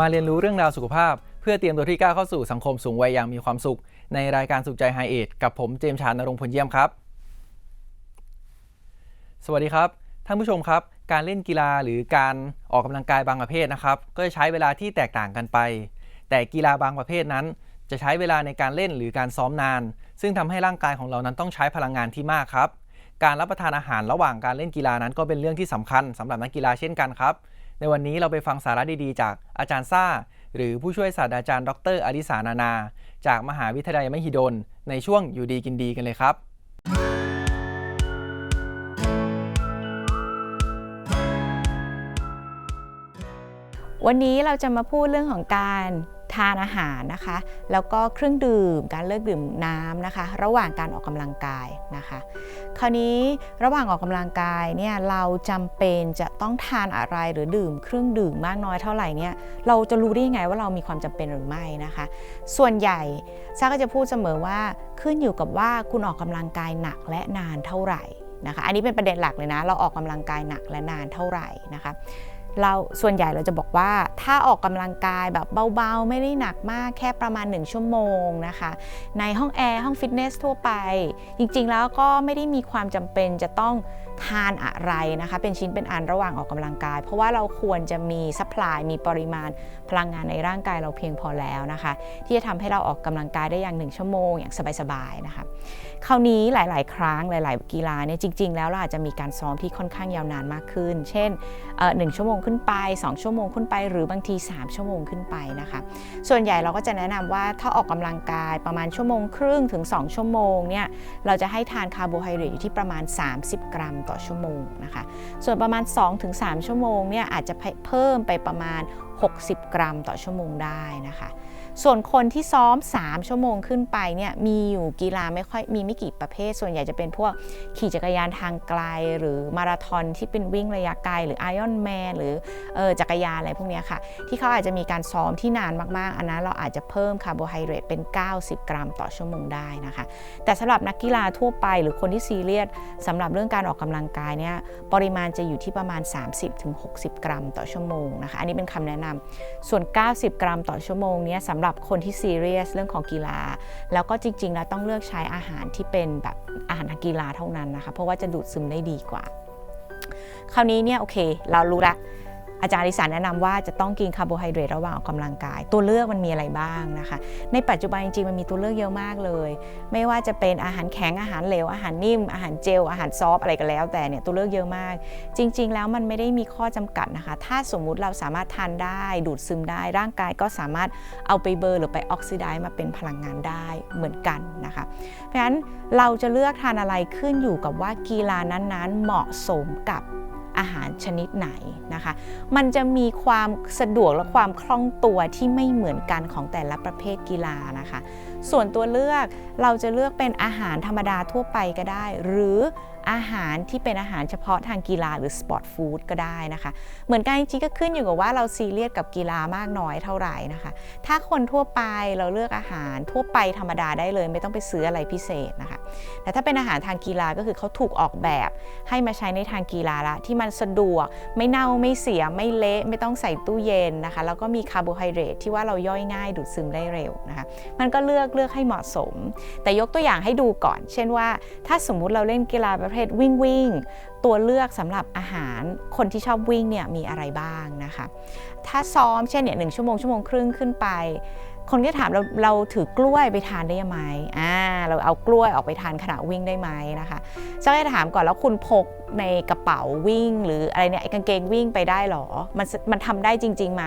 มาเรียนรู้เรื่องราวสุขภาพ เพื่อเตรียมตัวที่ก้าวเข้าสู่สังคมสูงวัยอย่างมีความสุข ในรายการสุขใจไฮเอทกับผมเจมส์ชานรงค์ผลเยี่ยมครับ สวัสดีครับ ท่านผู้ชมครับ การเล่นกีฬาหรือการออกกำลังกายบางประเภทนะครับ ก็จะใช้เวลาที่แตกต่างกันไป แต่กีฬาบางประเภทนั้น จะใช้เวลาในการเล่นหรือการซ้อมนาน ซึ่งทำให้ร่างกายของเรานั้นต้องใช้พลังงานที่มากครับ การรับประทานอาหารระหว่างการเล่นกีฬานั้นก็เป็นเรื่องที่สำคัญสำหรับนักกีฬาเช่นกันครับ ในวันนี้เราไปฟังสาระดีๆ จากอาจารย์ซ่า หรือผู้ช่วยศาสตราจารย์ ดรอดิสานานา จากมหาวิทยาลัยมหิดล ในช่วงอยู่ดีกินดีกันเลยครับวันนี้เราจะมาพูดเรื่องของการ ทานอาหารนะคะ แล้วก็เครื่องดื่ม การเลิกดื่มน้ำนะคะ ระหว่างการออกกำลังกายนะคะ คราวนี้ระหว่างออกกำลังกายเนี่ยเราจำเป็นจะต้องทานอะไรหรือดื่มเครื่องดื่มมากน้อยเท่าไหร่เนี่ยเราจะรู้ได้ยังไงว่าเรามีความจำเป็นหรือไม่นะคะ ส่วนใหญ่ซ่าก็จะพูดเสมอว่าขึ้นอยู่กับว่าคุณออกกำลังกายหนักและนานเท่าไหร่นะคะ อันนี้เป็นประเด็นหลักเลยนะ เราออกกำลังกายหนักและนานเท่าไหร่นะคะ เราส่วนใหญ่เราจะบอกว่าถ้าออกกำลังกายแบบเบาๆ ไม่ได้หนักมากแค่ประมาณ 1 ชั่วโมงนะคะ ในห้องแอร์ห้องฟิตเนสทั่วไป จริงๆแล้วก็ไม่ได้มีความจำเป็นจะต้อง ทานอะไรนะคะ เป็นชิ้นเป็นอันระหว่างออกกำลังกาย เพราะว่าเราควรจะมีซัพพลายมีปริมาณพลังงานในร่างกายเราเพียงพอแล้วนะคะ ที่จะทำให้เราออกกำลังกายได้อย่าง1ชั่วโมงอย่างสบายๆนะคะคราวนี้หลาย ๆ ครั้งหลาย ๆ กีฬาเนี่ยจริง ๆ แล้วเราอาจจะมีการซ้อมที่ค่อนข้างยาวนานมากขึ้น เช่นหนึ่งชั่วโมงขึ้นไป 2 ชั่วโมงขึ้นไป หรือบางที 3 ชั่วโมงขึ้นไปนะคะ ส่วนใหญ่เราก็จะแนะนำว่าถ้าออกกำลังกายประมาณชั่วโมงครึ่งถึง 2 ชั่วโมงเนี่ยเราจะให้ทานคาร์โบไฮเดรตอยู่ที่ประมาณ 30 กรัมต่อชั่วโมงนะคะ ส่วนประมาณ 2-3 ชั่วโมงเนี่ยอาจจะเพิ่มไปประมาณ 60 กรัมต่อชั่วโมงได้นะคะ ส่วนคนที่ซ้อม 3 ชั่วโมงขึ้นไปเนี่ยมีอยู่กีฬาไม่ค่อยมีไม่กี่ประเภท ส่วนใหญ่จะเป็นพวกขี่จักรยานทางไกล หรือมาราธอนที่เป็นวิ่งระยะไกล หรือไอออนแมนหรือเออจักรยานอะไรพวกนี้ค่ะ ที่เขาอาจจะมีการซ้อมที่นานมากๆ อันนั้นเราอาจจะเพิ่มคาร์โบไฮเดรตเป็น 90 กรัมต่อชั่วโมงได้นะคะ แต่สำหรับนักกีฬาทั่วไปหรือคนที่ซีเรียสสำหรับเรื่องการออกกำลังกายเนี่ยปริมาณจะอยู่ที่ประมาณ 30-60 กรัมต่อชั่วโมงนะคะ อันนี้เป็นคำแนะนำส่วน 90 กรัมต่อชั่วโมงเนี่ยสำหรับคนที่ซีเรียสเรื่องของกีฬา แล้วก็จริงๆแล้วต้องเลือกใช้อาหารที่เป็นแบบอาหารทางกีฬาเท่านั้นนะคะ เพราะว่าจะดูดซึมได้ดีกว่า คราวนี้เนี่ยโอเค เรารู้ละ อาจารย์ดิสานแนะนำว่าจะต้องกินคาร์โบไฮเดรตระหว่างออกกำลังกาย ตัวเลือกมันมีอะไรบ้างนะคะ ในปัจจุบันจริงๆมันมีตัวเลือกเยอะมากเลย ไม่ว่าจะเป็นอาหารแข็งอาหารเหลวอาหารนิ่ม อาหารเจลอาหารซอฟอะไรก็แล้ว แต่เนี่ยตัวเลือกเยอะมาก จริง ๆ แล้วมันไม่ได้มีข้อจำกัดนะคะ ถ้าสมมุติเราสามารถทานได้ดูดซึมได้ ร่างกายก็สามารถเอาไปเบอร์หรือไปออกซิไดซ์มาเป็นพลังงานได้เหมือนกันนะคะเพราะฉะนั้นเราจะเลือกทานอะไรขึ้นอยู่กับว่ากีฬานั้นๆ เหมาะสมกับ อาหารชนิดไหนนะคะ มันจะมีความสะดวกและความคล่องตัวที่ไม่เหมือนกันของแต่ละประเภทกีฬานะคะ ส่วนตัวเลือกเราจะเลือกเป็นอาหารธรรมดาทั่วไปก็ได้ หรือ อาหารที่เป็นอาหารเฉพาะทางกีฬาหรือสปอร์ตฟู้ดก็ได้นะคะ เหมือนกันจริงๆก็ขึ้นอยู่กับว่าเราซีเรียสกับกีฬามากน้อยเท่าไหร่นะคะ ถ้าคนทั่วไปเราเลือกอาหารทั่วไปธรรมดาได้เลย ไม่ต้องไปซื้ออะไรพิเศษนะคะ แต่ถ้าเป็นอาหารทางกีฬาก็คือเขาถูกออกแบบให้มาใช้ในทางกีฬาละที่มันสะดวกไม่เน่าไม่เสียไม่เละไม่ต้องใส่ตู้เย็นนะคะ แล้วก็มีคาร์โบไฮเดรตที่ว่าเราย่อยง่ายดูดซึมได้เร็วนะคะมันก็เลือกเลือกให้เหมาะสม แต่ยกตัวอย่างให้ดูก่อน เช่นว่า ถ้าสมมุติเราเล่นกีฬาประเภทวิ่งวิ่งตัวเลือกสำหรับอาหารคนที่ชอบวิ่งเนี่ยมีอะไรบ้างนะคะ ถ้าซ้อมเช่นเนี่ยหนึ่งชั่วโมงชั่วโมงครึ่งขึ้นไป คนก็ถามเราเราถือกล้วยไปทานได้ไหมอ่าเราเอากล้วยออกไปทานขณะวิ่งได้ไหมนะคะจะให้ถามก่อนแล้วคุณพกในกระเป๋าวิ่ง หรืออะไรเนี่ยไอ้กางเกงวิ่งไปได้หรอ มันมันทำได้จริงๆไหม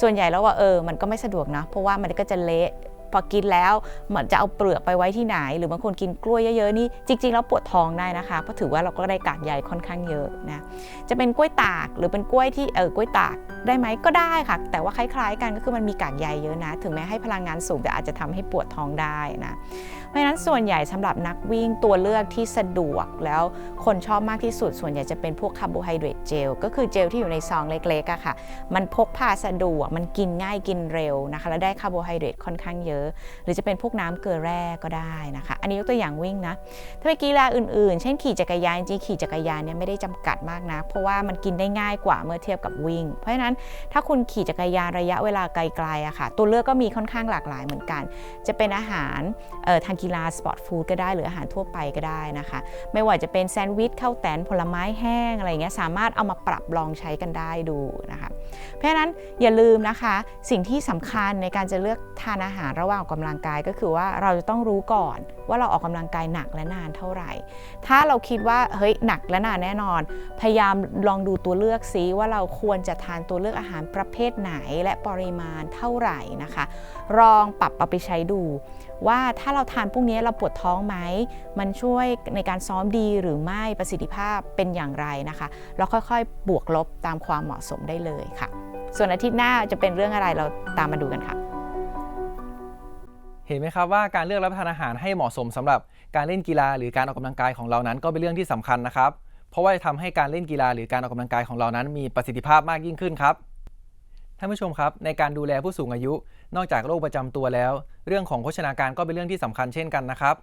ส่วนใหญ่แล้วว่าเออมันก็ไม่สะดวกนะเพราะว่ามันก็จะเละ พอกินแล้วเหมือนจะเอาเปลือกไปไว้ที่ไหน หรือบางคนกินกล้วยเยอะๆนี่จริง ๆ แล้วปวดท้องได้นะคะเพราะถือว่าเราก็ได้กากใยค่อนข้างเยอะนะจะเป็นกล้วยตากหรือเป็นกล้วยที่เออกล้วยตากได้ไหมก็ได้ค่ะ แต่ว่าคล้ายๆ กันก็คือมันมีกากใยเยอะนะ ถึงแม้ให้พลังงานสูงแต่อาจจะทำให้ปวดท้องได้นะ เพราะฉะนั้นส่วนใหญ่สำหรับนักวิ่งตัวเลือกที่สะดวกแล้วคนชอบมากที่สุดส่วนใหญ่จะเป็นพวกคาร์โบไฮเดรตเจลก็คือเจลที่อยู่ในซองเล็กๆอะค่ะ มันพกพาสะดวกมันกินง่ายกินเร็วนะคะ แล้วได้คาร์โบไฮเดรตค่อนข้างเยอะ หรือจะเป็นพวกน้ำเกลือแร่ก็ได้นะคะ อันนี้ยกตัวอย่างวิ่งนะ ถ้าเป็นกีฬาอื่นๆ เช่นขี่จักรยานจริงขี่จักรยานเนี่ยไม่ได้จำกัดมากนะเพราะว่ามันกินได้ง่ายกว่าเมื่อเทียบกับวิ่ง เพราะฉะนั้นถ้าคุณขี่จักรยานระยะเวลาไกลๆอะค่ะ ตัวเลือกก็มีค่อนข้างหลากหลายเหมือนกัน จะเป็นอาหารเอ่อทางกีฬาสปอร์ตฟู้ดก็ได้หรืออาหารทั่วไปก็ได้นะคะ ไม่ว่าจะเป็นแซนด์วิชข้าวแตนผลไม้แห้งอะไรเงี้ยสามารถเอามาปรับลองใช้กันได้ดูนะคะ เพราะฉะนั้นอย่าลืมนะคะสิ่งที่สำคัญในการจะเลือกทานอาหารระหว่างออกกำลังกายก็คือว่าเราจะต้องรู้ก่อนว่าเราออกกำลังกายหนักและนานเท่าไหร่ ถ้าเราคิดว่าเฮ้ยหนักและนานแน่นอน พยายามลองดูตัวเลือกซิว่าเราควรจะทานตัวเลือกอาหารประเภทไหนและปริมาณเท่าไหร่นะคะลองปรับเอาไปใช้ดู ว่าถ้าเราทานพวกนี้เราปวดท้องไหม มันช่วยในการซ้อมดีหรือไม่ประสิทธิภาพเป็นอย่างไรนะคะแล้วค่อยๆ บวกลบตามความเหมาะสมได้เลยค่ะ ส่วนอาทิตย์หน้าจะเป็นเรื่องอะไรเราตามมาดูกันค่ะ เห็นไหมครับว่าการเลือกรับประทานอาหารให้เหมาะสมสำหรับการเล่นกีฬาหรือการออกกำลังกายของเรานั้นก็เป็นเรื่องที่สำคัญนะครับ เพราะว่าจะทำให้การเล่นกีฬาหรือการออกกำลังกายของเรานั้น มีประสิทธิภาพมากยิ่งขึ้นครับท่านผู้ชมครับ ในการดูแลผู้สูงอายุ นอกจากโรคประจำตัวแล้ว เรื่องของโภชนาการก็เป็นเรื่องที่สำคัญเช่นกันนะครับ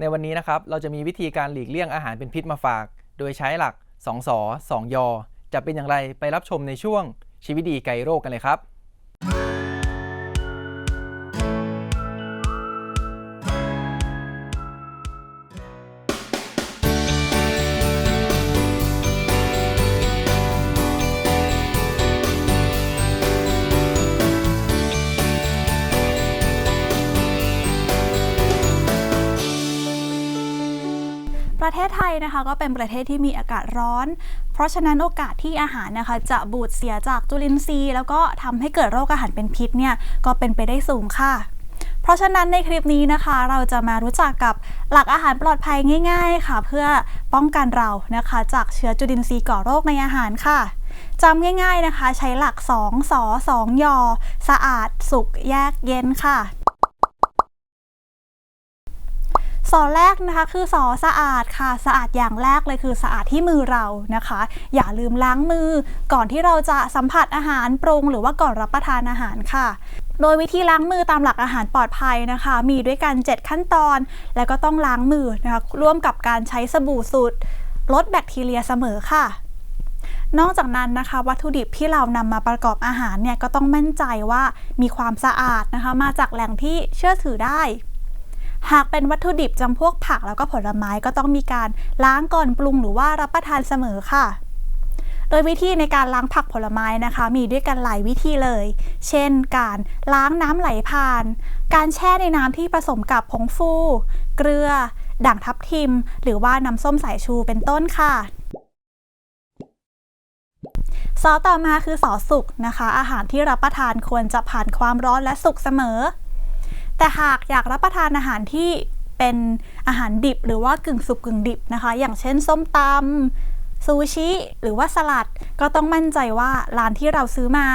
ในวันนี้นะครับเราจะมีวิธีการหลีกเลี่ยงอาหารเป็นพิษมาฝาก โดยใช้หลัก 2สอ2ยอจะเป็นอย่างไรไปรับชมในช่วงชีวิตดีไกลโรคกันเลยครับ ก็เป็นประเทศที่มีอากาศร้อน เพราะฉะนั้นโอกาสที่อาหารนะคะ จะบูดเสียจากจุลินทรีย์ แล้วก็ทำให้เกิดโรคอาหารเป็นพิษเนี่ยก็เป็นไปได้สูงค่ะ เพราะฉะนั้นในคลิปนี้นะคะ เราจะมารู้จักกับหลักอาหารปลอดภัยง่าย ๆ ค่ะ เพื่อป้องกันเรานะคะ จากเชื้อจุลินทรีย์ก่อโรคในอาหารค่ะจำง่ายๆนะคะ ใช้หลัก 2 สอ 2 ยอ สะอาด สุกแยกเย็นค่ะ สอแรกนะคะคือสอสะอาดค่ะ สะอาดอย่างแรกเลยคือสะอาดที่มือเรานะคะ อย่าลืมล้างมือ ก่อนที่เราจะสัมผัสอาหารปรุง หรือว่าก่อนรับประทานอาหารค่ะโดยวิธีล้างมือตามหลักอาหารปลอดภัยนะคะ มีด้วยกัน 7 ขั้นตอน แล้วก็ต้องล้างมือนะคะร่วมกับการใช้สบู่สูตรลดแบคทีเรียเสมอค่ะ นอกจากนั้นนะคะ วัตถุดิบที่เรานำมาประกอบอาหารเนี่ยก็ต้องมั่นใจว่ามีความสะอาดนะคะ มาจากแหล่งที่เชื่อถือได้ หากเป็นวัตถุดิบจำพวกผักแล้วก็ผลไม้ก็ต้องมีการล้างก่อนปรุงหรือว่ารับประทานเสมอค่ะ โดยวิธีในการล้างผักผลไม้นะคะ มีด้วยกันหลายวิธีเลย เช่น การล้างน้ำไหลผ่าน การแช่ในน้ำที่ผสมกับผงฟู เกลือ ด่างทับทิม หรือว่าน้ำส้มสายชูเป็นต้นค่ะซอสต่อมาคือซอสสุกนะคะ อาหารที่รับประทานควรจะผ่านความร้อนและสุกเสมอ แต่หากอยากรับประทานอาหารที่เป็นอาหารดิบ หรือว่ากึ่งสุกกึ่งดิบนะคะ อย่างเช่นส้มตำซูชิ หรือว่าสลัด ก็ต้องมั่นใจว่าร้านที่เราซื้อมา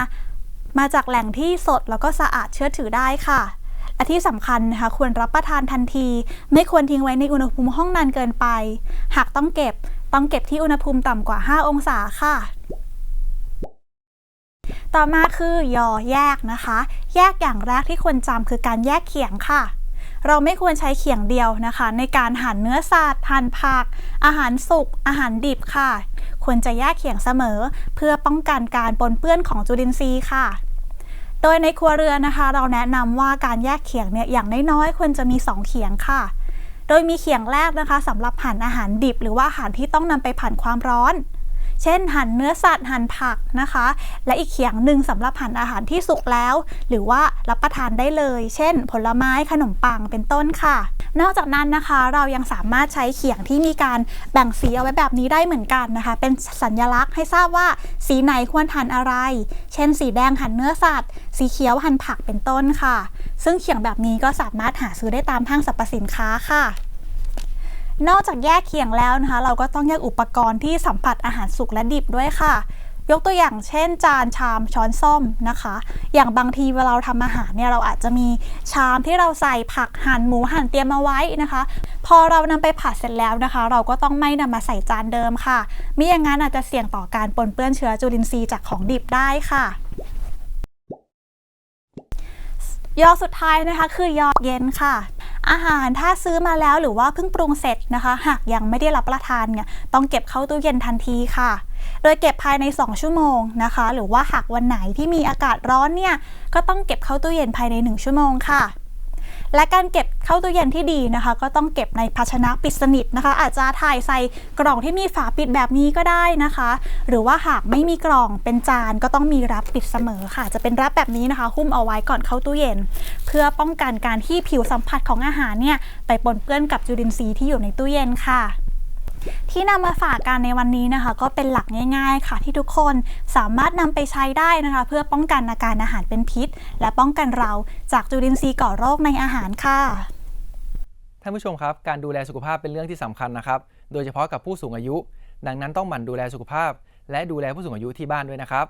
มาจากแหล่งที่สดแล้วก็สะอาดเชื่อถือได้ค่ะและที่สำคัญนะคะควรรับประทานทันที ไม่ควรทิ้งไว้ในอุณหภูมิห้องนานเกินไป หากต้องเก็บต้องเก็บที่อุณหภูมิต่ำกว่า 5 องศาค่ะ ต่อมาคือยอแยกนะคะ แยกอย่างแรกที่ควรจำคือการแยกเขียงค่ะ เราไม่ควรใช้เขียงเดียวนะคะ ในการหั่นเนื้อสัตว์หั่นผัก อาหารสุกอาหารดิบค่ะ ควรจะแยกเขียงเสมอ เพื่อป้องกันการปนเปื้อนของจุลินทรีย์ค่ะโดยในครัวเรือนนะคะ เราแนะนำว่าการแยกเขียงเนี่ยอย่างน้อยๆควรจะมี 2 เขียงค่ะ โดยมีเขียงแรกนะคะสำหรับหั่นอาหารดิบ หรือว่าอาหารที่ต้องนำไปผ่านความร้อน เช่นหั่นเนื้อสัตว์หั่นผักนะคะ และอีกเขียงหนึ่งสำหรับหั่นอาหารที่สุกแล้ว หรือว่ารับประทานได้เลย เช่น ผลไม้ขนมปังเป็นต้นค่ะ นอกจากนั้นนะคะเรายังสามารถใช้เขียงที่มีการแบ่งสีเอาไว้แบบนี้ได้เหมือนกันนะคะ เป็นสัญลักษณ์ให้ทราบว่าสีไหนควรหั่นอะไร เช่น สีแดงหั่นเนื้อสัตว์ สีเขียวหั่นผักเป็นต้นค่ะ ซึ่งเขียงแบบนี้ก็สามารถหาซื้อได้ตามห้างสรรพสินค้าค่ะ นอกจากแยกเขียงแล้วนะคะ เราก็ต้องแยกอุปกรณ์ที่สัมผัสอาหารสุกและดิบด้วยค่ะ ยกตัวอย่างเช่น จานชามช้อนส้อมนะคะ อย่างบางทีเวลาเราทำอาหารเนี่ยเราอาจจะมีชามที่เราใส่ผักหั่นหมูหั่นเตรียมมาไว้นะคะ พอเรานำไปผัดเสร็จแล้วนะคะ เราก็ต้องไม่นำมาใส่จานเดิมค่ะมิอย่างนั้นอาจจะเสี่ยงต่อการปนเปื้อนเชื้อจุลินทรีย์จากของดิบได้ค่ะยอสุดท้ายนะคะคือยอเย็นค่ะ อาหารถ้าซื้อมาแล้วหรือว่าเพิ่งปรุงเสร็จนะคะ หากยังไม่ได้รับประทานเนี่ยต้องเก็บเข้าตู้เย็นทันทีค่ะ โดยเก็บภายใน 2 ชั่วโมงนะคะ หรือว่าหากวันไหนที่มีอากาศร้อนเนี่ยก็ต้องเก็บเข้าตู้เย็นภายใน 1 ชั่วโมงค่ะ และการเก็บเข้าตู้เย็นที่ดีนะคะ ก็ต้องเก็บในภาชนะปิดสนิทนะคะ อาจจะถ่ายใส่กล่องที่มีฝาปิดแบบนี้ก็ได้นะคะ หรือว่าหากไม่มีกล่องเป็นจานก็ต้องมีรับปิดเสมอค่ะ จะเป็นรับแบบนี้นะคะ หุ้มเอาไว้ก่อนเข้าตู้เย็น เพื่อป้องกันการที่ผิวสัมผัสของอาหารเนี่ยไปปนเปื้อนกับจุลินทรีย์ที่อยู่ในตู้เย็นค่ะ ที่นำมาฝากกันในวันนี้นะคะ ก็เป็นหลักง่าย ๆ ค่ะ ที่ทุกคนสามารถนำไปใช้ได้นะคะ เพื่อป้องกันอาการอาหารเป็นพิษ และป้องกันเราจากจุลินทรีย์ก่อโรคในอาหารค่ะท่านผู้ชมครับ การดูแลสุขภาพเป็นเรื่องที่สำคัญนะครับ โดยเฉพาะกับผู้สูงอายุ ดังนั้นต้องหมั่นดูแลสุขภาพ และดูแลผู้สูงอายุที่บ้านด้วยนะครับ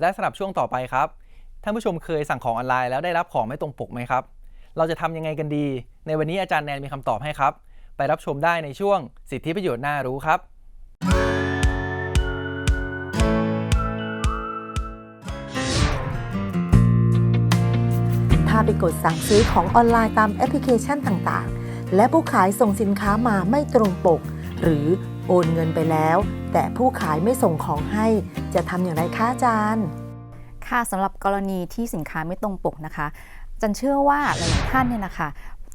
และสำหรับช่วงต่อไปครับ ท่านผู้ชมเคยสั่งของออนไลน์แล้วได้รับของไม่ตรงปกไหมครับ เราจะทำยังไงกันดี ในวันนี้อาจารย์แนนมีคำตอบให้ครับ ไปรับชมได้ในช่วงสิทธิประโยชน์น่ารู้ครับ ถ้าไปกดสั่งซื้อของออนไลน์ตามแอปพลิเคชันต่างๆ และผู้ขายส่งสินค้ามาไม่ตรงปก หรือโอนเงินไปแล้ว แต่ผู้ขายไม่ส่งของให้ จะทำอย่างไรคะอาจารย์ ค่ะสำหรับกรณีที่สินค้าไม่ตรงปกนะคะจันเชื่อว่าหลายๆท่านเนี่ยนะคะ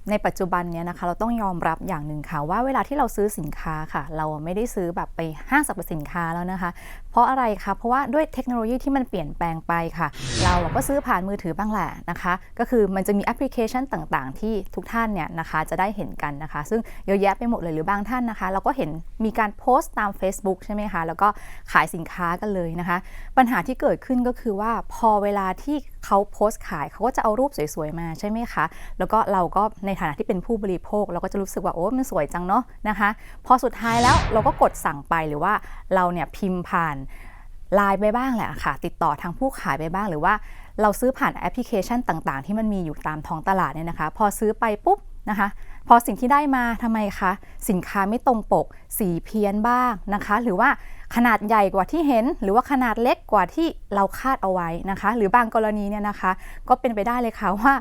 ในปัจจุบันเนี่ยนะคะเราต้องยอมรับอย่างหนึ่งค่ะว่าเวลาที่เราซื้อสินค้าค่ะ เราไม่ได้ซื้อแบบไปห้างสรรพสินค้าแล้วนะคะ เพราะอะไรคะเพราะว่าด้วยเทคโนโลยีที่มันเปลี่ยนแปลงไปค่ะ เราก็ซื้อผ่านมือถือบ้างแหละนะคะ ก็คือมันจะมีแอปพลิเคชันต่างๆ ที่ทุกท่านเนี่ยนะคะจะได้เห็นกันนะคะ ซึ่งเยอะแยะไปหมดเลยหรือบางท่านนะคะ เราก็เห็นมีการโพสต์ตาม Facebook ใช่ไหมคะแล้วก็ขายสินค้ากันเลยนะคะ ปัญหาที่เกิดขึ้นก็คือว่าพอเวลาที่เขาโพสต์ขายเขาก็จะเอารูปสวยๆมาใช่ไหมคะ แล้วก็เราก็ในฐานะที่เป็นผู้บริโภค เราก็จะรู้สึกว่าโอ้มันสวยจังเนาะนะคะ พอสุดท้ายแล้วเราก็กดสั่งไปหรือว่าเราเนี่ยพิมพ์ผ่าน ไลน์ไปบ้างแหละค่ะ ติดต่อทางผู้ขายไปบ้าง หรือว่าเราซื้อผ่านแอปพลิเคชันต่างๆ ที่มันมีอยู่ตามท้องตลาดเนี่ยนะคะ พอซื้อไปปุ๊บนะคะ พอสิ่งที่ได้มาทำไมคะ สินค้าไม่ตรงปก สีเพี้ยนบ้างนะคะ หรือว่าขนาดใหญ่กว่าที่เห็น หรือว่าขนาดเล็กกว่าที่เราคาดเอาไว้นะคะ หรือบางกรณีเนี่ยนะคะ ก็เป็นไปได้เลยค่ะว่า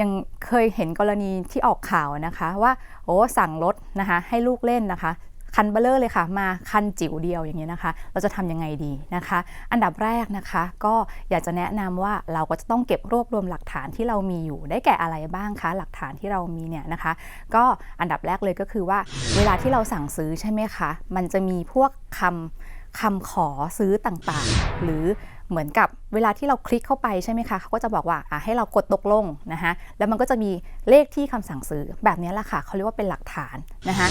ยังเคยเห็นกรณีที่ออกข่าวนะคะว่าโอ้สั่งรถนะคะให้ลูกเล่นนะคะ คันเบลเลอร์เลยค่ะ มาคันจิ๋วเดียวอย่างเงี้ยนะคะ เราจะทำยังไงดีนะคะ อันดับแรกนะคะ ก็อยากจะแนะนำว่าเราก็จะต้องเก็บรวบรวมหลักฐานที่เรามีอยู่ได้แก่อะไรบ้างคะหลักฐานที่เรามีเนี่ยนะคะ ก็อันดับแรกเลยก็คือว่า เวลาที่เราสั่งซื้อใช่ไหมคะ มันจะมีพวกคำคำขอซื้อต่างๆ หรือ เหมือนกับเวลาที่เราคลิกเข้าไปใช่ไหมคะเขาก็จะบอกว่าให้เรากดตกลงนะคะแล้วมันก็จะมีเลขที่คำสั่งซื้อแบบนี้แหละค่ะเขาเรียกว่าเป็นหลักฐานนะคะ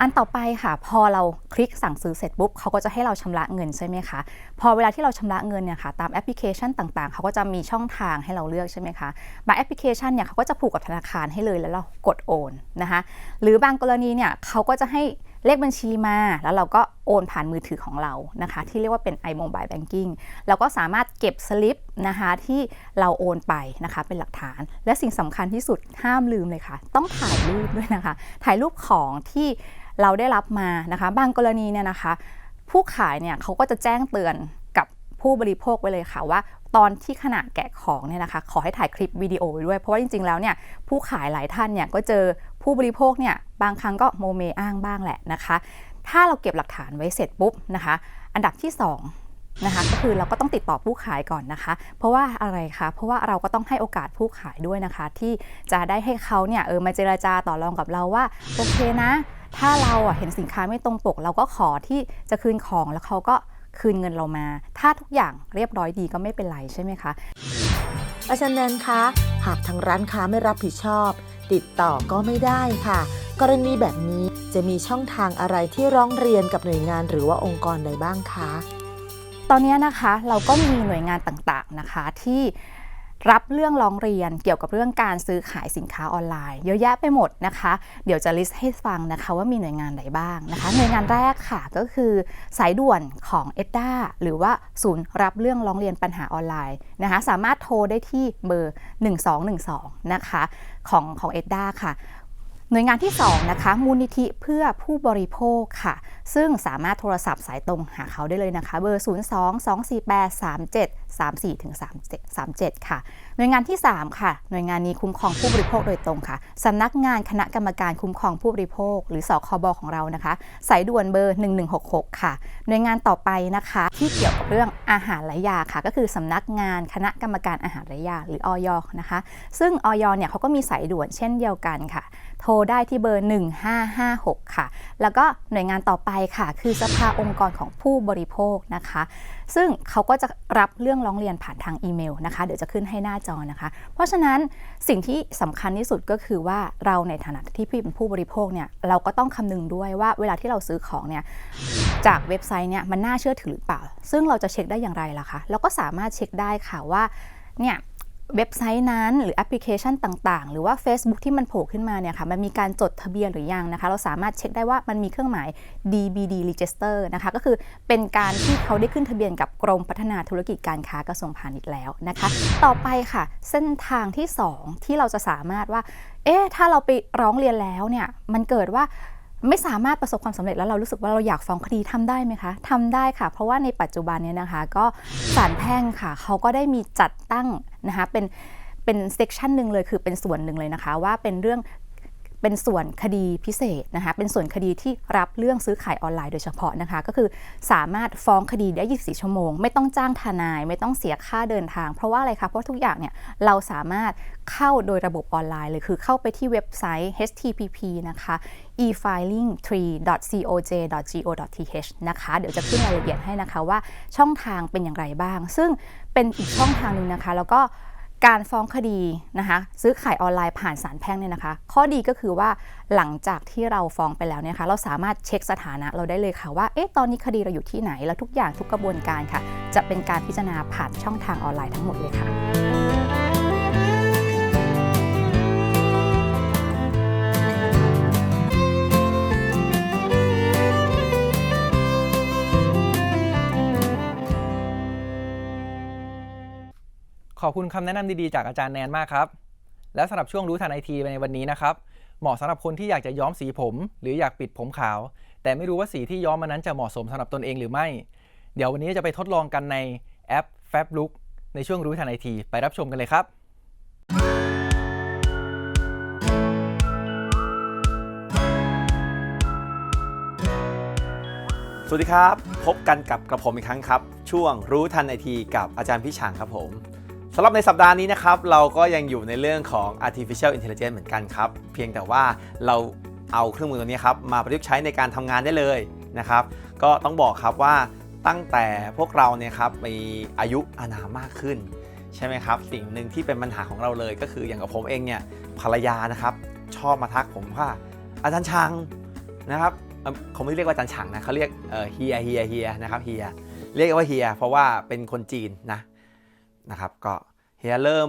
อันต่อไปค่ะ พอเราคลิกสั่งซื้อเสร็จปุ๊บเขาก็จะให้เราชำระเงินใช่ไหมคะพอเวลาที่เราชำระเงินเนี่ยค่ะตามแอปพลิเคชันต่างๆ เขาก็จะมีช่องทางให้เราเลือกใช่ไหมคะบางแอปพลิเคชันเนี่ยเขาก็จะผูกกับธนาคารให้เลยแล้วเรากดโอนนะคะหรือบางกรณีเนี่ยเขาก็จะให้ เลขบัญชีมา แล้วเราก็โอนผ่านมือถือของเรานะคะ ที่เรียกว่าเป็น iMobile Banking เราก็สามารถเก็บสลิปนะคะที่เราโอนไปนะคะเป็นหลักฐาน และสิ่งสำคัญที่สุดห้ามลืมเลยค่ะ ต้องถ่ายรูปด้วยนะคะ ถ่ายรูปของที่เราได้รับมานะคะ บางกรณีเนี่ยนะคะ ผู้ขายเนี่ยเขาก็จะแจ้งเตือน ผู้บริโภคไว้เลยค่ะว่า ตอนที่ขณะแกะของเนี่ยนะคะ ขอให้ถ่ายคลิปวิดีโอไว้ด้วย เพราะว่าจริงๆแล้วเนี่ยผู้ขายหลายท่านเนี่ยก็เจอผู้บริโภคเนี่ยบางครั้งก็โมเมอ้างบ้างแหละนะคะ ถ้าเราเก็บหลักฐานไว้เสร็จปุ๊บนะคะ อันดับที่ 2นะคะก็คือเราก็ต้องติดต่อผู้ขายก่อนนะคะ เพราะว่าอะไรคะเพราะว่าเราก็ต้องให้โอกาสผู้ขายด้วยนะคะ ที่จะได้ให้เขาเนี่ยเออมาเจราจาต่อรองกับเราว่าโอเคนะ ถ้าเราเห็นสินค้าไม่ตรงปก เราก็ขอที่จะคืนของแล้วเขาก็ คืนเงินเรามา ถ้าทุกอย่างเรียบร้อยดีก็ไม่เป็นไรใช่ไหมคะอาจารย์แนนคะ หากทางร้านค้าไม่รับผิดชอบ ติดต่อก็ไม่ได้ค่ะ กรณีแบบนี้จะมีช่องทางอะไรที่ร้องเรียนกับหน่วยงานหรือว่าองค์กรใดบ้างคะ ตอนนี้นะคะเราก็มีหน่วยงานต่างๆนะคะที่ รับเรื่องร้องเรียนเกี่ยวกับเรื่องการซื้อขายสินค้าออนไลน์ เยอะแยะไปหมดนะคะ เดี๋ยวจะลิสต์ให้ฟังนะคะว่ามีหน่วยงานไหนบ้างนะคะ หน่วยงานแรกค่ะก็คือสายด่วนของเอ็ดด้าหรือว่าศูนย์รับเรื่องร้องเรียนปัญหาออนไลน์นะคะสามารถโทรได้ที่เบอร์ 1212 นะคะของของเอ็ดด้าค่ะ หน่วยงานที่ 2 นะคะ มูลนิธิเพื่อผู้บริโภคค่ะ ซึ่งสามารถโทรศัพท์สายตรงหาเขาได้เลยนะคะ เบอร์ 0 2 2 4 8 3 7 3 4ถึง37 ค่ะ หน่วยงานที่ 3 ค่ะ หน่วยงานนี้คุ้มครองผู้บริโภคโดยตรงค่ะสำนักงานคณะกรรมการคุ้มครองผู้บริโภค หรือสคบของเรานะคะ สายด่วนเบอร์ 1166 ค่ะ หน่วยงานต่อไปนะคะ ที่เกี่ยวกับเรื่องอาหารและยาค่ะ ก็คือสำนักงานคณะกรรมการอาหารและยาหรืออยนะคะ ซึ่งออยเนี่ยเขาก็มีสายด่วนเช่นเดียวกันค่ะ โทรได้ที่เบอร์ 1556 ค่ะ แล้วก็หน่วยงานต่อไปค่ะ คือสภาองค์กรของผู้บริโภคนะคะ ซึ่งเขาก็จะรับเรื่องร้องเรียนผ่านทางอีเมลนะคะ เดี๋ยวจะขึ้นให้หน้าจอนะคะ เพราะฉะนั้นสิ่งที่สำคัญที่สุดก็คือว่าเราในฐานะที่เป็นผู้บริโภคเนี่ยเราก็ต้องคำนึงด้วยว่าเวลาที่เราซื้อของเนี่ยจากเว็บไซต์เนี่ยมันน่าเชื่อถือหรือเปล่า ซึ่งเราจะเช็คได้อย่างไรล่ะคะ เราก็สามารถเช็คได้ค่ะว่าเนี่ย เว็บไซต์นั้นหรือแอปพลิเคชันต่างๆ หรือว่า Facebook ที่มันโผล่ขึ้นมาเนี่ยค่ะมันมีการจดทะเบียนหรือยังนะคะ เราสามารถเช็คได้ว่ามันมีเครื่องหมาย DBD Register นะคะ ก็คือเป็นการที่เขาได้ขึ้นทะเบียนกับกรมพัฒนาธุรกิจการค้ากระทรวงพาณิชย์แล้วนะคะ ต่อไปค่ะ เส้นทางที่ 2 ที่เราจะสามารถว่า เอ๊ะถ้าเราไปร้องเรียนแล้วเนี่ยมันเกิดว่าไม่สามารถประสบความสำเร็จแล้วเรารู้สึกว่าเราอยากฟ้องคดีทำได้ไหมคะทำได้ค่ะ เพราะว่าในปัจจุบันเนี่ยนะคะ ก็ศาลแพ่งค่ะ เขาก็ได้มีจัดตั้ง นะคะเป็นเป็นเซกชันหนึ่งเลยคือเป็นส่วนหนึ่งเลยนะคะ ว่าเป็นเรื่อง เป็นส่วนคดีพิเศษนะคะ เป็นส่วนคดีที่รับเรื่องซื้อขายออนไลน์โดยเฉพาะนะคะ ก็คือสามารถฟ้องคดีได้ 24 ชั่วโมง ไม่ต้องจ้างทนาย ไม่ต้องเสียค่าเดินทาง เพราะว่าอะไรคะ เพราะทุกอย่างเนี่ยเราสามารถเข้าโดยระบบออนไลน์เลย คือเข้าไปที่เว็บไซต์ http นะคะ e-filing3.coj.go.th นะคะ เดี๋ยวจะขึ้นรายละเอียดให้นะคะว่าช่องทางเป็นอย่างไรบ้าง ซึ่งเป็นอีกช่องทางหนึ่งนะคะ แล้วก็ การฟ้องคดีนะคะซื้อขายออนไลน์ผ่านศาลแพ่งเนี่ยนะคะ ข้อดีก็คือว่าหลังจากที่เราฟ้องไปแล้วเนี่ยค่ะเราสามารถเช็คสถานะเราได้เลยค่ะว่าเอ๊ะตอนนี้คดีเราอยู่ที่ไหน แล้วทุกอย่างทุกกระบวนการค่ะ จะเป็นการพิจารณาผ่านช่องทางออนไลน์ทั้งหมดเลยค่ะ ขอบคุณคำแนะนำดีๆ จากอาจารย์แนนมากครับ และสำหรับช่วงรู้ทันไอทีในวันนี้นะครับ เหมาะสำหรับคนที่อยากจะย้อมสีผม หรืออยากปิดผมขาว แต่ไม่รู้ว่าสีที่ย้อมมันนั้นจะเหมาะสมสำหรับตนเองหรือไม่ เดี๋ยววันนี้จะไปทดลองกันในแอป Fablook ในช่วงรู้ทันไอที ไปรับชมกันเลยครับสวัสดีครับ พบกันกับกระผมอีกครั้งครับ ช่วงรู้ทันไอที กับอาจารย์พี่ฉางครับผม สำหรับในสัปดาห์นี้นะครับ เราก็ยังอยู่ในเรื่องของ artificial intelligence เหมือนกันครับ เพียงแต่ว่าเราเอาเครื่องมือตัวนี้ครับมาประยุกต์ใช้ในการทำงานได้เลยนะครับ ก็ต้องบอกครับว่าตั้งแต่พวกเราเนี่ยครับมีอายุอานามมากขึ้น ใช่ไหมครับ สิ่งหนึ่งที่เป็นปัญหาของเราเลย ก็คืออย่างกับผมเองเนี่ยภรรยานะครับชอบมาทักผมว่าอาจารย์ชังนะครับเขาไม่เรียกว่าอาจารย์ชังนะเขาเรียกเออเฮียเฮียเฮียนะครับเฮียเรียกว่าเฮียเพราะว่าเป็นคนจีนนะ นะครับก็เฮียเริ่ม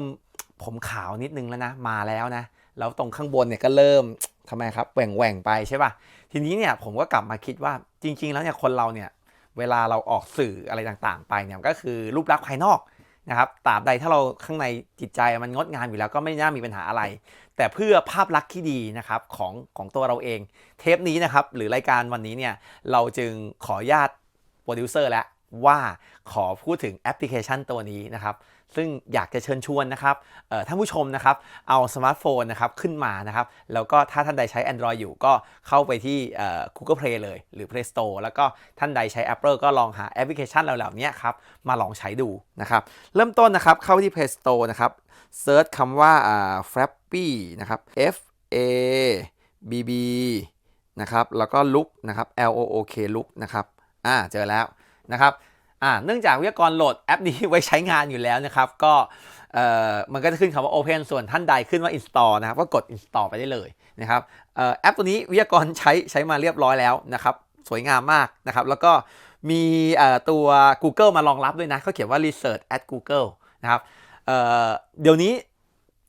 ผมขาวนิดนึงแล้วนะมาแล้วนะแล้วตรงข้างบนเนี่ยก็เริ่มทำไมครับแหว่งแหว่งไปใช่ป่ะทีนี้เนี่ยผมก็กลับมาคิดว่าจริง ๆ แล้วเนี่ยคนเราเนี่ยเวลาเราออกสื่ออะไรต่างๆ ไปเนี่ยก็คือรูปลักษณ์ภายนอกนะครับตราบใดถ้าเราข้างในจิตใจมันงดงามอยู่แล้วก็ไม่น่ามีปัญหาอะไร แต่เพื่อภาพลักษณ์ที่ดีนะครับของของตัวเราเอง เทปนี้นะครับหรือรายการวันนี้เนี่ยเราจึงขออนุญาตโปรดิวเซอร์แล้ว ว่าขอพูดถึงแอปพลิเคชันตัวนี้นะครับซึ่งอยากจะเชิญชวนนะครับท่านผู้ชมนะครับเอาสมาร์ทโฟนนะครับขึ้นมานะครับแล้วก็ถ้าท่านใดใช้ Android อยู่ก็เข้าไปที่ Google Play เลย หรือ Play Store แล้วก็ท่านใดใช้ Apple ก็ลองหาแอปพลิเคชันเหล่านี้ครับมาลองใช้ดูนะครับเริ่มต้นนะครับเข้าที่ Play Store นะครับเซิร์ชคำว่า Frappy นะครับ F A B B นะครับแล้วก็ Look นะครับ L O O K Look นะครับอ่าเจอแล้ว นะครับอ่าเนื่องจากวิทยากรโหลดแอปนี้ไว้ใช้งานอยู่แล้วนะครับ ก็เอ่อมันก็จะขึ้นคำว่า Open ส่วนท่านใดขึ้นว่า Install นะครับก็กด Install ไปได้เลยนะครับเอ่อแอปตัวนี้วิทยากรใช้ใช้มาเรียบร้อยแล้วนะครับสวยงามมากนะครับแล้วก็มีเอ่อตัว Google มารองรับด้วยนะเขาเขียนว่า Research at Google นะครับเอ่อเดี๋ยวนี้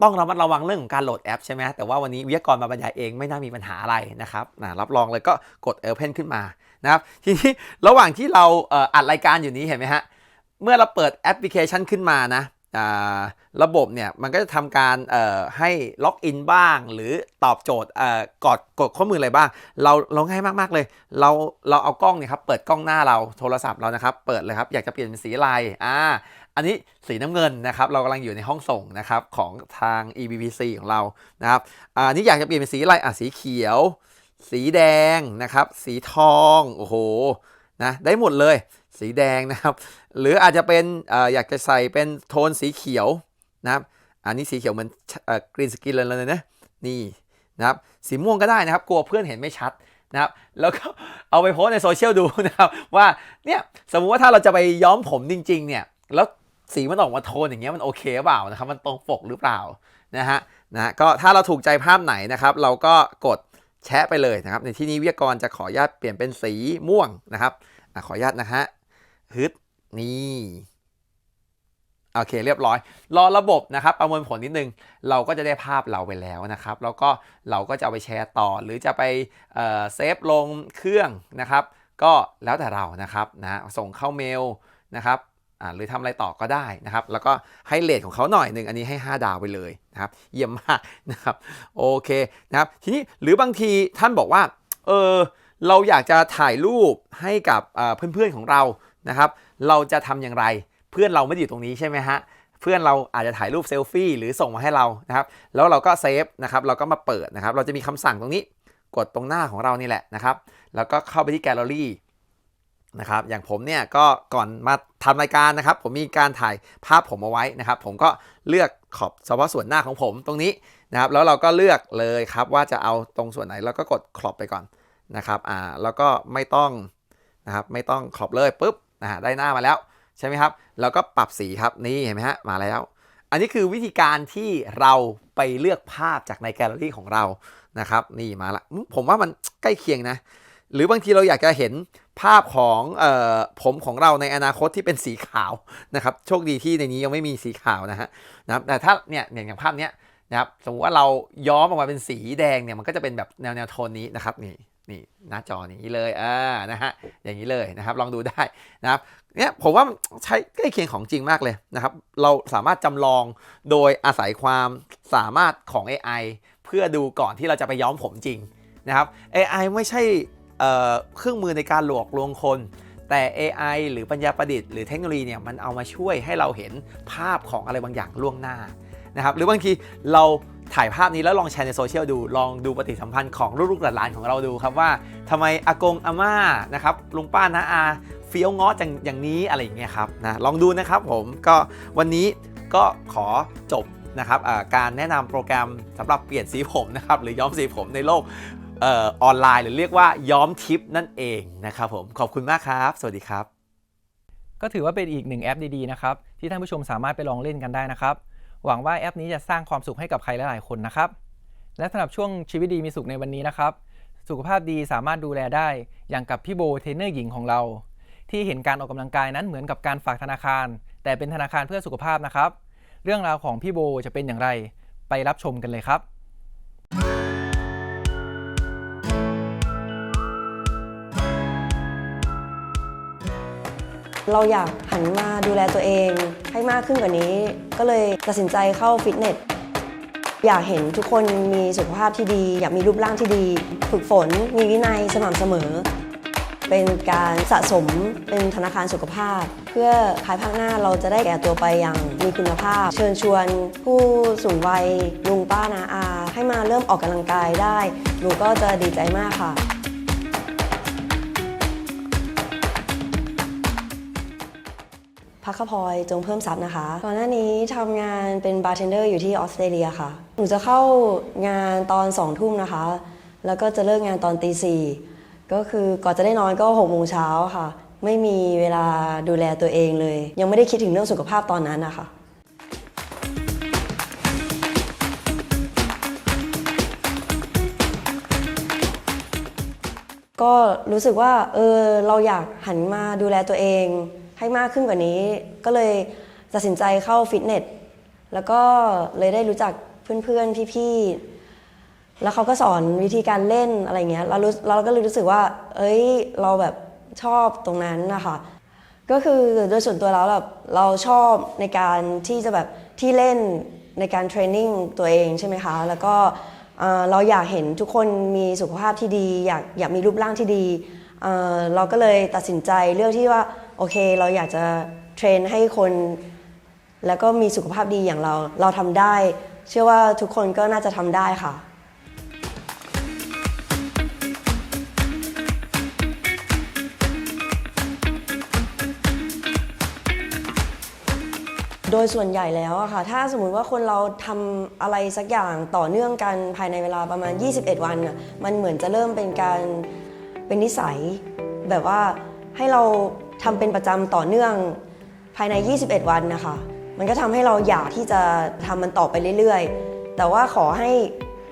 ต้องระมัดระวังเรื่องของการโหลดแอปใช่ไหมแต่ว่าวันนี้วิทยากรมาบรรยายเองไม่น่ามีปัญหาอะไรนะครับนะรับรองเลยก็กด Open ขึ้นมา นะครับทีนี้ระหว่างที่เราเอ,อัดรายการอยู่นี้เห็นไหมฮะเมื่อเราเปิดแอปพลิเคชันขึ้นมานะาระบบเนี่ยมันก็จะทำการให้ล็อกอินบ้าง หรือตอบโจทย์กดกดข้อมูลอะไรบ้าง เราเราง่ายมาก ๆ เลย เราเราเอากล้องเนี่ยครับเปิดกล้องหน้าเราโทรศัพท์เรานะครับ เปิดเลยครับ อยากจะเปลี่ยนเป็นสีอะไรอ่าอันนี้สีน้ำเงินนะครับเรากำลังอยู่ในห้องส่งนะครับของทาง EBPC ของเรานะครับอันนี้อยากจะเปลี่ยนเป็นสีอะไรอะสีเขียว สีแดงนะครับ สีทองโอ้โหนะได้หมดเลย สีแดงนะครับ หรืออาจจะเป็นออยากจะใส่เป็นโทนสีเขียวนะครับ อันนี้สีเขียวเหมือนกรีนสกินเลยเลยนะนี่นะครับสีม่วงก็ได้นะครับ กลัวเพื่อนเห็นไม่ชัดนะครับแล้วก็เอาไปโพสในโซเชียลดูนะครับว่าเนี่ยสมมุติว่าถ้าเราจะไปย้อมผมจริงๆเนี่ยแล้วสีมันออกมาโทนอย่างเงี้ยมันโอเคเปล่านะครับมันตรงปกหรือเปล่านะฮะนะก็ถ้าเราถูกใจภาพไหนนะครับ เราก็กด แชะไปเลยนะครับ ในที่นี้วิทยากรจะขออนุญาตเปลี่ยนเป็นสีม่วงนะครับอขออนุญาตนะฮะฮึดนี่โอเคเรียบร้อย รอระบบนะครับ ประมวลผลนิดนึง เราก็จะได้ภาพเราไปแล้วนะครับ แล้วก็เราก็จะเอาไปแชร์ต่อ หรือจะไปเซฟลงเครื่องนะครับ ก็แล้วแต่เรานะครับนะส่งเข้าเมลนะครับ อ่าหรือทำอะไรต่อก็ได้นะครับ แล้วก็ให้เลทของเขาหน่อยหนึ่งอันนี้ให้ 5 ดาวไปเลยนะครับ เยี่ยมมากนะครับโอเคนะครับ ทีนี้หรือบางทีท่านบอกว่าเออเราอยากจะถ่ายรูปให้กับเพื่อนๆของเรานะครับ เราจะทำอย่างไรเพื่อนเราไม่ด้อยู่ตรงนี้ใช่ไหมฮะเพื่อนเราอาจจะถ่ายรูปเซลฟี่หรือส่งมาให้เรานะครับ แล้วเราก็เซฟนะครับ เราก็มาเปิดนะครับ เราจะมีคำสั่งตรงนี้ กดตรงหน้าของเรานี่แหละนะครับ แล้วก็เข้าไปที่แกลเลอรี่ นะครับอย่างผมเนี่ยก็ก่อนมาทำรายการนะครับ ผมมีการถ่ายภาพผมเอาไว้นะครับ ผมก็เลือกขอบเฉพาะส่วนหน้าของผมตรงนี้นะครับ แล้วเราก็เลือกเลยครับว่าจะเอาตรงส่วนไหนแล้วก็กดครอบไปก่อนนะครับอ่าแล้วก็ไม่ต้องนะครับไม่ต้องครอบเลยปุ๊บนะฮะได้หน้ามาแล้วใช่ไหมครับแล้วก็ปรับสีครับนี่เห็นไหมฮะมาแล้ว อันนี้คือวิธีการที่เราไปเลือกภาพจากในแกลเลอรี่ของเรานะครับ นี่มาละผมว่ามันใกล้เคียงนะ หรือบางทีเราอยากจะเห็นภาพของออผมของเราในอนาคตที่เป็นสีขาวนะครับ โชคดีที่ในนี้ยังไม่มีสีขาวนะฮะนะครับแต่ถ้าเนี่ยอย่างอย่างภาพเนี้ยนะครับสมมติว่าเราย้อมออกมาเป็นสีแดงเนี่ยมันก็จะเป็นแบบแนวแนวโทนนี้นะครับนี่นี่หน้าจอนี้เลยอ่านะฮะอย่างนี้เลยนะครับ ลองดูได้นะครับเนี่ยผมว่าใช้ใกล้เคียงของจริงมากเลยนะครับ เราสามารถจำลองโดยอาศัยความสามารถของ AI เพื่อดูก่อนที่เราจะไปย้อมผมจริงนะครับ AI ไม่ใช่ เครื่องมือในการหลอกลวงคน แต่ AI หรือปัญญาประดิษฐ์หรือเทคโนโลยีเนี่ยมันเอามาช่วยให้เราเห็นภาพของอะไรบางอย่างล่วงหน้านะครับหรือบางทีเราถ่ายภาพนี้แล้วลองแชร์ในโซเชียลดู ลองดูปฏิสัมพันธ์ของลูกหลานของเราดูครับว่าทำไมอากงอาม่านะครับลุงป้าน้าอาเฟี้ยวง้อจังอย่างนี้อะไรอย่างเงี้ยครับนะลองดูนะครับผมก็วันนี้ก็ขอจบนะครับการแนะนำโปรแกรมสำหรับเปลี่ยนสีผมนะครับหรือย้อมสีผมในโลก ออนไลน์ หรือเรียกว่าย้อมทิปนั่นเองนะครับผมขอบคุณมากครับ สวัสดีครับ ก็ถือว่าเป็นอีกหนึ่งแอปดีๆนะครับ ที่ท่านผู้ชมสามารถไปลองเล่นกันได้นะครับ หวังว่าแอปนี้จะสร้างความสุขให้กับใครหลายๆคนนะครับ และสำหรับช่วงชีวิตดีมีสุขในวันนี้นะครับ สุขภาพดีสามารถดูแลได้อย่างกับพี่โบเทรนเนอร์หญิงของเรา ที่เห็นการออกกำลังกายนั้นเหมือนกับการฝากธนาคาร แต่เป็นธนาคารเพื่อสุขภาพนะครับ เรื่องราวของพี่โบจะเป็นอย่างไร ไปรับชมกันเลยครับ เราอยากหันมาดูแลตัวเองให้มากขึ้นกว่านี้ ก็เลยตัดสินใจเข้าฟิตเนสอยากเห็นทุกคนมีสุขภาพที่ดี อยากมีรูปร่างที่ดี ฝึกฝน มีวินัยสม่ำเสมอ เป็นการสะสมเป็นธนาคารสุขภาพ เพื่อภายภาคหน้าเราจะได้แก่ตัวไปอย่างมีคุณภาพ เชิญชวน ผู้สูงวัยลุงป้านาอา ให้มาเริ่มออกกำลังกายได้หนูก็จะดีใจมากค่ะ พักขพลอยจงเพิ่มทรัพย์นะคะ ก่อนหน้านี้ทำงานเป็นบาร์เทนเดอร์อยู่ที่ออสเตรเลียค่ะ หนูจะเข้างานตอนสองทุ่มนะคะ แล้วก็จะเลิกงานตอนตีสี่ก็คือก่อนจะได้นอนก็หกโมงเช้าค่ะ ไม่มีเวลาดูแลตัวเองเลย ยังไม่ได้คิดถึงเรื่องสุขภาพตอนนั้นนะคะก็รู้สึกว่าเออเราอยากหันมาดูแลตัวเอง ให้มากขึ้นกว่านี้ ก็เลยตัดสินใจเข้าฟิตเนสแล้วก็เลยได้รู้จักเพื่อนๆพี่ๆแล้วเขาก็สอนวิธีการเล่นอะไรเงี้ยเรารู้เราก็เลยรู้สึกว่า เอ้ยเราแบบชอบตรงนั้นนะคะก็คือโดยส่วนตัวแล้วแบบเราชอบในการที่จะแบบที่เล่นในการเทรนนิ่งตัวเองใช่ไหมคะ แล้วก็เราอยากเห็นทุกคนมีสุขภาพที่ดี อยากอยากมีรูปร่างที่ดีเอ่อเราก็เลยตัดสินใจเลือกที่ว่า โอเค เราอยากจะเทรนให้คน แล้วก็มีสุขภาพดีอย่างเรา เราทำได้ เชื่อว่าทุกคนก็น่าจะทำได้ค่ะโดยส่วนใหญ่แล้วอะค่ะ ถ้าสมมุติว่าคนเราทำอะไรสักอย่างต่อเนื่องกันภายในเวลาประมาณ 21 วันน่ะมันเหมือนจะเริ่มเป็นการเป็นนิสัย แบบว่าให้เรา ทำเป็นประจำต่อเนื่องภายใน 21 วันนะคะ มันก็ทำให้เราอยากที่จะทำมันต่อไปเรื่อยๆ แต่ว่าขอให้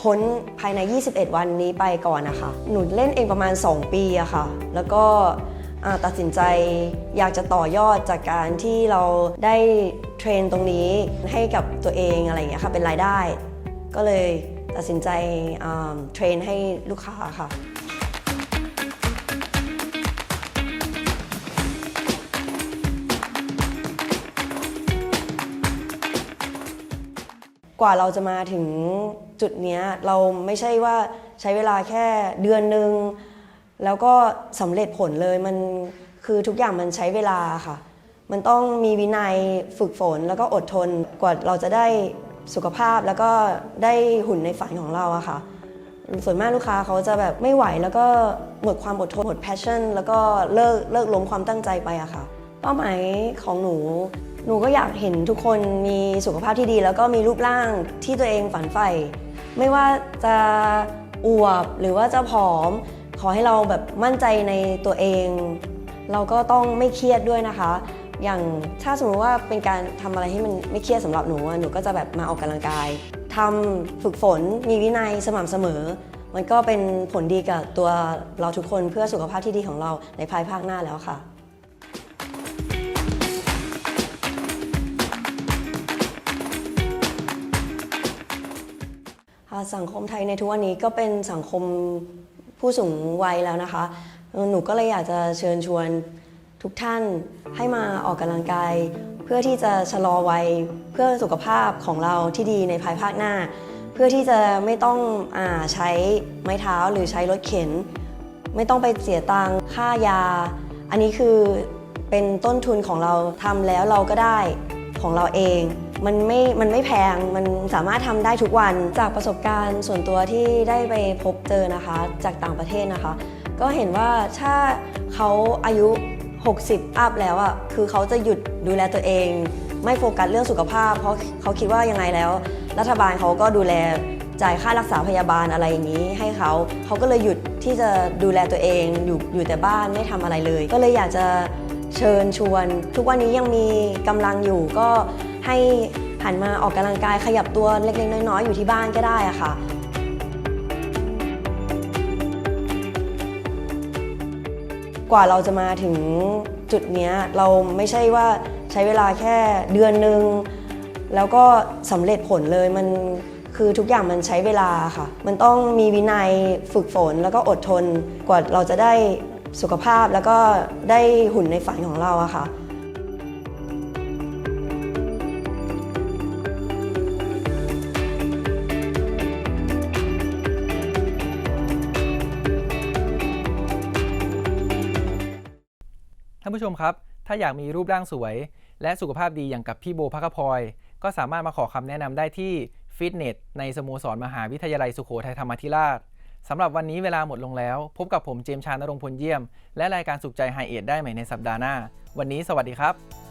พ้นภายใน 21 วันนี้ไปก่อนนะคะ หนูเล่นเองประมาณ 2 ปีอะค่ะ แล้วก็ตัดสินใจอยากจะต่อยอดจากการที่เราได้เทรนตรงนี้ให้กับตัวเองอะไรอย่างเงี้ยค่ะเป็นรายได้ ก็เลยตัดสินใจเทรนให้ลูกค้าค่ะ ว่าเราจะมาถึงจุดเนี้ยเราไม่ใช่ว่าใช้เวลาแค่เดือนหนึ่งแล้วก็สำเร็จผลเลยมันคือทุกอย่างมันใช้เวลาค่ะ มันต้องมีวินัยฝึกฝนแล้วก็อดทนกว่าเราจะได้สุขภาพแล้วก็ได้หุ่นในฝันของเราอะค่ะ ส่วนมากลูกค้าเขาจะแบบไม่ไหวแล้วก็หมดความอดทนหมด passion แล้วก็เลิกเลิกล้มความตั้งใจไปอะค่ะ เป้าหมายของหนู หนูก็อยากเห็นทุกคนมีสุขภาพที่ดี แล้วก็มีรูปร่างที่ตัวเองฝันใฝ่ไม่ว่าจะอวบหรือว่าจะผอม ขอให้เราแบบมั่นใจในตัวเอง เราก็ต้องไม่เครียดด้วยนะคะ อย่างถ้าสมมติว่าเป็นการทำอะไรให้มันไม่เครียดสำหรับหนูหนูก็จะแบบมาออกกำลังกายทำฝึกฝนมีวินัยสม่ำเสมอ มันก็เป็นผลดีกับตัวเราทุกคนเพื่อสุขภาพที่ดีของเราในภายภาคหน้าแล้วค่ะ สังคมไทยในทุกวันนี้ก็เป็นสังคมผู้สูงวัยแล้วนะคะ หนูก็เลยอยากจะเชิญชวนทุกท่านให้มาออกกำลังกาย เพื่อที่จะชะลอวัยเพื่อสุขภาพของเราที่ดีในภายภาคหน้า เพื่อที่จะไม่ต้องอใช้ไม้เท้าหรือใช้รถเข็น ไม่ต้องไปเสียตังค่ายา อันนี้คือเป็นต้นทุนของเราทำแล้วเราก็ได้ของเราเอง มันไม่ มันไม่แพง มันสามารถทำได้ทุกวัน จากประสบการณ์ส่วนตัวที่ได้ไปพบเจอนะคะ จากต่างประเทศนะคะ ก็เห็นว่าถ้าเขาอายุ 60 อัพแล้วอะ คือเขาจะหยุดดูแลตัวเอง ไม่โฟกัสเรื่องสุขภาพ เพราะเขาคิดว่ายังไงแล้ว รัฐบาลเขาก็ดูแลจ่ายค่ารักษาพยาบาลอะไรอย่างนี้ให้เขา เขาก็เลยหยุดที่จะดูแลตัวเอง อยู่อยู่แต่บ้านไม่ทำอะไรเลย ก็เลยอยากจะเชิญชวน ทุกวันนี้ยังมีกำลังอยู่ก็ ให้หันมาออกกำลังกายขยับตัวเล็กๆ น้อยๆ อยู่ที่บ้านก็ได้อะค่ะกว่าเราจะมาถึงจุดเนี้ยเราไม่ใช่ว่าใช้เวลาแค่เดือนหนึ่งแล้วก็สำเร็จผลเลยมันคือทุกอย่างมันใช้เวลาค่ะ มันต้องมีวินัยฝึกฝนแล้วก็อดทนกว่าเราจะได้สุขภาพแล้วก็ได้หุ่นในฝันของเราอะค่ะ ผู้ชมครับ ถ้าอยากมีรูปร่างสวย และสุขภาพดีอย่างกับพี่โบพักพลอยก็สามารถมาขอคำแนะนำได้ที่ฟิตเนสในสโมสรมหาวิทยาลัยสุโขทัยธรรมธิราชสำหรับวันนี้เวลาหมดลงแล้ว พบกับผมเจมส์ชานรงค์พลเยี่ยม และรายการสุขใจไฮเอทได้ใหม่ในสัปดาห์หน้า วันนี้สวัสดีครับ